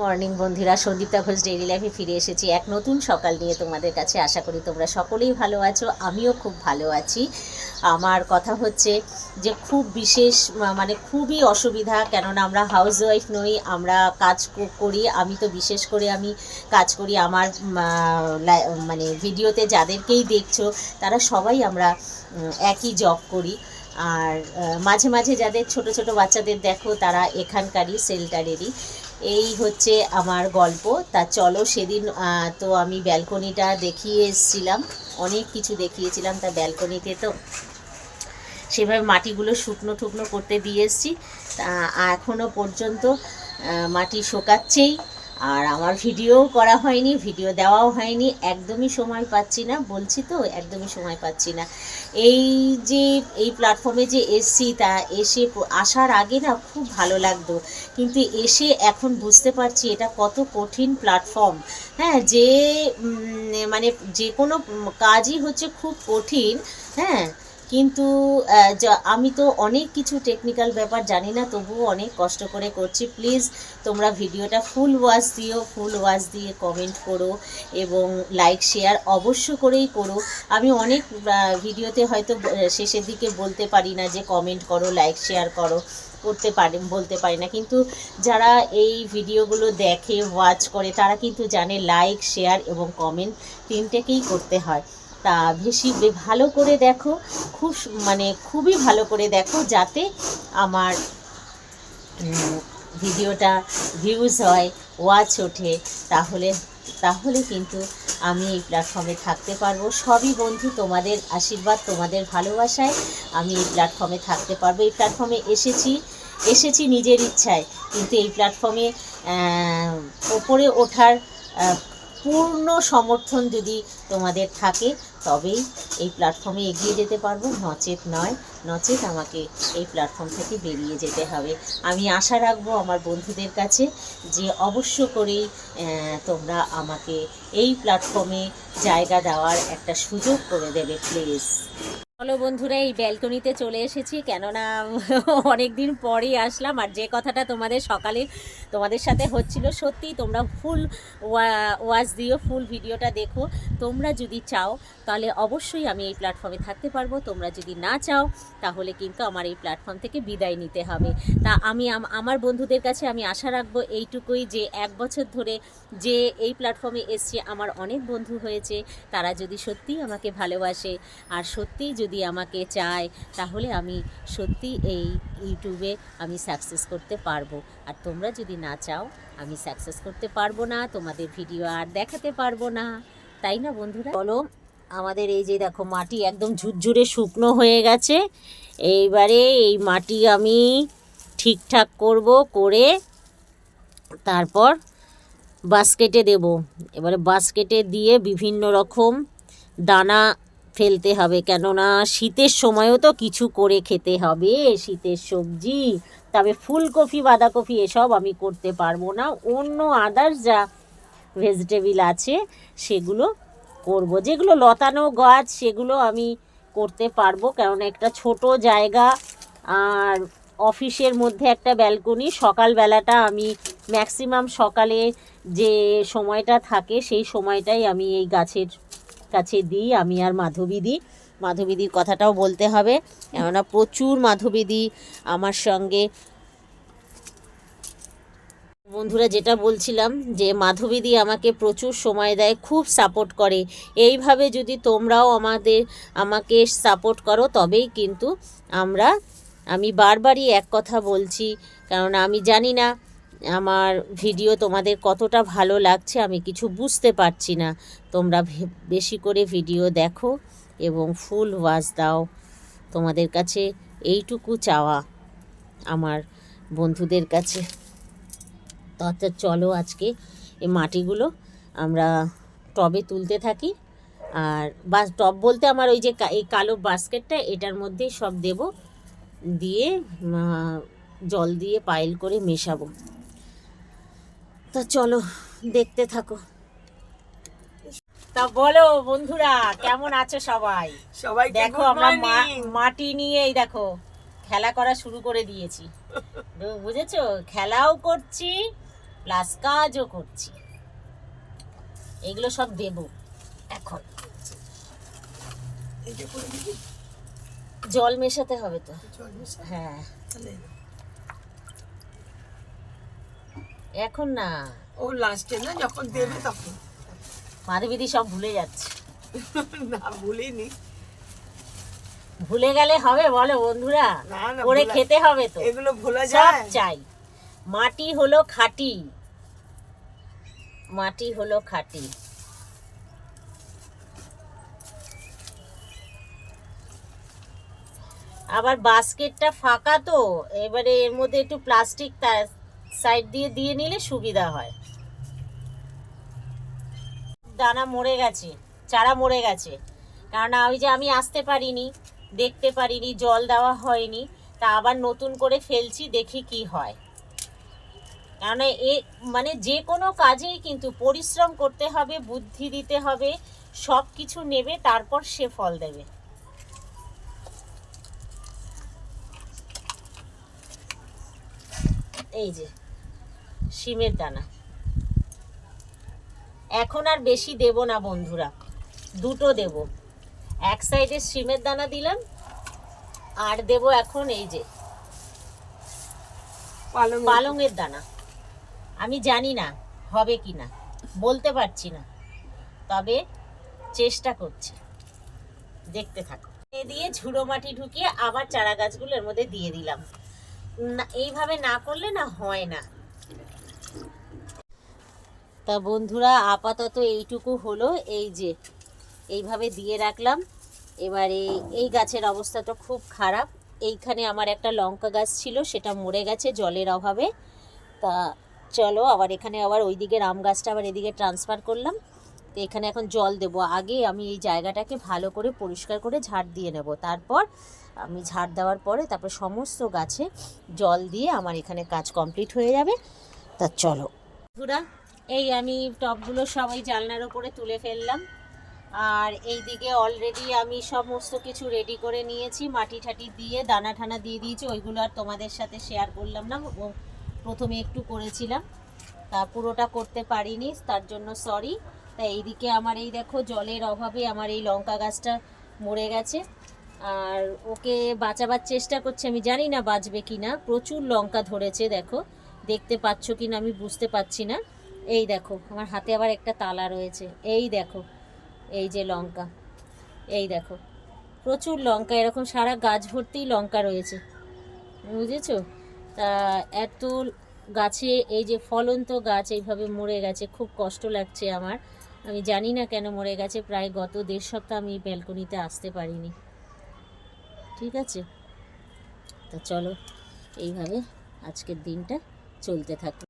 Morning বন্ধুরা, Sandipta Ghosh daily লাইফে ফিরে এসেছি এক নতুন সকাল নিয়ে তোমাদের কাছে। আশা করি তোমরা সকলেই ভালো আছো, আমিও খুব ভালো আছি। আমার কথা হচ্ছে যে খুব বিশেষ মানে খুবই অসুবিধা, কেননা আমরা হাউস ওয়াইফ নই, আমরা কাজ করি। আমি তো বিশেষ করে আমি কাজ করি আমার মানে ভিডিওতে যাদেরকেই দেখছ, তারা সবাই আমরা একই জব করি। আর মাঝে মাঝে যাদের ছোট ছোট বাচ্চাদের দেখো, তারা এখানকারই সেল্টারেরই এই হচ্ছে আমার গল্প। তা চলো সেদিন তো আমি ব্যালকনিটা দেখিয়ে এসেছিলাম। অনেক কিছু দেখিয়েছিলাম তা ব্যালকনিতে তো। সেভাবে মাটিগুলো শুকনো ঠুকনো করতে দিয়ে এসছি। তা এখনও পর্যন্ত মাটি শোকাচ্ছেই। আর আমার ভিডিও করা হয়নি, ভিডিও দেওয়াও হয়নি, একদমই সময় পাচ্ছি না, বলছি তো, একদমই সময় পাচ্ছি না। এই যে, এই প্ল্যাটফর্মে যে এসছি, তা এসে আসার আগে না খুব ভালো লাগতো। কিন্তু এসে এখন বুঝতে পারছি এটা কত কঠিন প্ল্যাটফর্ম হ্যাঁ যে মানে যে কোনো কাজই হচ্ছে খুব কঠিন হ্যাঁ কিন্তু আমি তো অনেক কিছু টেকনিক্যাল ব্যাপার জানি না, তবুও অনেক কষ্ট করে করছি। প্লিজ তোমরা ভিডিওটা ফুল ওয়াচ দিও ফুল ওয়াচ দিয়ে কমেন্ট করো এবং লাইক শেয়ার অবশ্য করেই করো। আমি অনেক ভিডিওতে হয়তো শেষের দিকে বলতে পারি না যে কমেন্ট করো লাইক শেয়ার করো, করতে পারি, বলতে পারি না। কিন্তু যারা এই ভিডিওগুলো দেখে ওয়াচ করে, তারা কিন্তু জানে লাইক শেয়ার এবং কমেন্ট তিনটেকেই করতে হয়। তা বে- ভালো করে দেখো খুব মানে খুবই ভালো করে দেখো যাতে আমার ভিডিওটা ভিউজ হয় ওয়াচ ওঠে। তাহলে তাহলে কিন্তু আমি এই প্ল্যাটফর্মে থাকতে পারব। সবই বন্ধু তোমাদের আশীর্বাদ, তোমাদের ভালোবাসায় আমি এই প্ল্যাটফর্মে থাকতে পারব। এই প্ল্যাটফর্মে এসেছি এসেছি নিজের ইচ্ছায়। কিন্তু এই প্ল্যাটফর্মে ওপরে ওঠার পূর্ণ সমর্থন যদি তোমাদের থাকে, তবেই এই প্ল্যাটফর্মে এগিয়ে যেতে পারব। নচেত নয়, নচেত আমাকে এই প্ল্যাটফর্ম থেকে বেরিয়ে যেতে হবে। আমি আশা রাখব আমার বন্ধুদের কাছে যে অবশ্য করেই তোমরা আমাকে এই প্ল্যাটফর্মে জায়গা দেওয়ার একটা সুযোগ করে দেবে প্লিজ চলো বন্ধুরা, এই ব্যালকনিতে চলে এসেছি। কেননা অনেক দিন পরেই আসলাম, আর যে কথাটা তোমাদের সকালে তোমাদের সাথে হচ্ছিল, সত্যি তোমরা ফুল ওয়াচ দিও ফুল ভিডিওটা দেখো। তোমরা যদি চাও, তাহলে অবশ্যই আমি এই প্ল্যাটফর্মে থাকতে পারব। তোমরা যদি না চাও, তাহলে কিন্তু আমার এই প্ল্যাটফর্ম থেকে বিদায় নিতে হবে। তা আমি আমার বন্ধুদের কাছে আমি আশা রাখব, এইটুকুই যে এক বছর ধরে যে এই প্ল্যাটফর্মে এসছে, আমার অনেক বন্ধু হয়েছে, তারা যদি সত্যিই আমাকে ভালোবাসে, আর সত্যিই যদি আমাকে চায়, তাহলে আমি সত্যি এই ইউটিউবে আমি সাকসেস করতে পারব। আর তোমরা যদি না চাও, আমি সাকসেস করতে পারব না, তোমাদের ভিডিও আর দেখাতে পারব না। তাই না বন্ধুরা? বলো, আমাদের এই যে দেখো মাটি একদম ঝুরঝুরে শুকনো হয়ে গেছে। এইবারে এই মাটি আমি ঠিকঠাক করব করে তারপর বাস্কেটে দেব। এবারে বাস্কেটে দিয়ে বিভিন্ন রকম দানা ফেলতে হবে কেননা শীতের সময়ও তো কিছু করে খেতে হবে, শীতের সবজি, তবে ফুলকপি, বাঁধাকপি এসব আমি করতে পারব না। অন্য আদার্স যা ভেজিটেবিল আছে, সেগুলো করব। যেগুলো লতানো গাছ, সেগুলো আমি করতে পারব কেননা একটা ছোট জায়গা আর অফিসের মধ্যে একটা ব্যালকনি সকালবেলাটা আমি ম্যাক্সিমাম সকালে যে সময়টা থাকে, সেই সময়টাই আমি এই গাছের কাছে দিই, আমি আর মাধবীদি মাধবীদির কথাটাও বলতে হবে। কেননা প্রচুর মাধবীদি আমার সঙ্গে। বন্ধুরা, যেটা বলছিলাম যে মাধবীদি আমাকে প্রচুর সময় দেয়, খুব সাপোর্ট করে। এইভাবে যদি তোমরাও আমাদের, আমাকে সাপোর্ট করো, তবেই কিন্তু আমরা, আমি বারবারই এক কথা বলছি। কারণ আমি জানি না আমার ভিডিও তোমাদের কতটা ভালো লাগছে আমি কিছু বুঝতে পারছি না। তোমরা বেশি করে ভিডিও দেখো এবং ফুল ওয়াজ দাও। তোমাদের কাছে এইটুকু চাওয়া আমার বন্ধুদের কাছে। তো আচ্ছা চলো আজকে এই মাটিগুলো আমরা টবে তুলতে থাকি। আর বাস, টব বলতে আমার ওই যে এই কালো বাস্কেটটা এটার মধ্যেই সব দেব। দিয়ে জল দিয়ে পাইল করে মেশাবো। তা চলো দেখতে থাকো। তা বলো বন্ধুরা কেমন আছো সবাই? সবাই দেখো আমরা মা- মাটি নিয়ে এই দেখো খেলা করা শুরু করে দিয়েছি। বুঝেছ? খেলাও করছি প্লাস কাজও করছি। এগুলো সব দেব এখন। জল মেশাতে হবে তো। হ্যাঁ তাহলে এখন না। ও লাস্টে না যখন দেবে তখন। মাধবীদি সব ভুলে যাচ্ছে। না ভুলিনি। ভুলে গেলে হবে বলো বন্ধুরা। করে খেতে হবে তো। এগুলো ভোলা যায়। চাই। মাটি হলো খাঁটি। মাটি হলো খাঁটি। আবার বাস্কেটটা ফাঁকা তো এবারে এর মধ্যে একটু প্লাস্টিক সাইড দিয়ে দিয়ে নিলে সুবিধা হয়। দানা মরে গেছে, চারা মরে গেছে। কারণ ওই যে আমি আসতে পারিনি, দেখতে পারিনি, জল দেওয়া হয়নি, তা আবার নতুন করে ফেলছি, দেখি কি হয়। কারণ এ মানে যে কোনো কাজেই কিন্তু পরিশ্রম করতে হবে, বুদ্ধি দিতে হবে, সব কিছু নেবে, তারপর সে ফল দেবে। এই যে। শিমের দানা। এখন আর বেশি দেব না বন্ধুরা দুটো দেব। এক সাইডে শিমের দানা দিলাম আর দেব এখন এই যে পালং পালংয়ের দানা। আমি জানি না হবে কি না বলতে পারছি না তবে চেষ্টা করছি। দেখতে থাকো। এ দিয়ে ঝুড়ো মাটি ঢুকিয়ে আবার চারা গাছগুলোর মধ্যে দিয়ে দিলাম। না এইভাবে না করলে না হয় না। তা বন্ধুরা, আপাতত এইটুকু হলো, এই যে, এইভাবে দিয়ে রাখলাম। এবারে এই গাছের অবস্থাটা খুব খারাপ। এইখানে আমার একটা লঙ্কা গাছ ছিল, সেটা মরে গেছে জলের অভাবে। তা চলো, আবার এখানে আবার ওই ওইদিকে আম গাছটা আবার এদিকে ট্রান্সফার করলাম। তো এখানে এখন জল দেবো। আগে আমি এই জায়গাটাকে ভালো করে পরিষ্কার করে ঝাড় দিয়ে নেব। তারপর আমি ঝাড় দেওয়ার পরে তারপর সমস্ত গাছে জল দিয়ে আমার এখানে কাজ কমপ্লিট হয়ে যাবে। তা চলো। এই আমি টবগুলো সবাই জানলার ওপরে তুলে ফেললাম। আর এই দিকে অলরেডি আমি সমস্ত কিছু রেডি করে নিয়েছি। মাটি ঠাটি দিয়ে, দানা ঠানা দিয়ে দিয়েছি। ওইগুলো আর তোমাদের সাথে শেয়ার করলাম না। প্রথমে একটু করেছিলাম। তা পুরোটা করতে পারিনি, তার জন্য সরি তা এইদিকে আমার এই দেখো জলের অভাবে আমার এই লঙ্কা গাছটা মরে গেছে। আর ওকে বাঁচাবার চেষ্টা করছে, আমি জানি না বাঁচবে কি না প্রচুর লঙ্কা ধরেছে, দেখো। দেখতে পাচ্ছ কি না আমি বুঝতে পারছি না। এই দেখো, আমার হাতে আবার একটা তালা রয়েছে। এই দেখো, এই যে লঙ্কা, এই দেখো। প্রচুর লঙ্কা, এরকম সারা গাছ ভর্তিই লঙ্কা রয়েছে। বুঝেছ? তা এত গাছে, এই যে ফলন্ত গাছ এইভাবে মরে গেছে, খুব কষ্ট লাগছে আমার। আমি জানি না কেন মরে গেছে, প্রায় গত দেড় সপ্তাহ আমি ব্যালকনিতে আসতে পারিনি। ঠিক আছে? তা চলো, এইভাবে আজকের দিনটা চলতে থাকুক।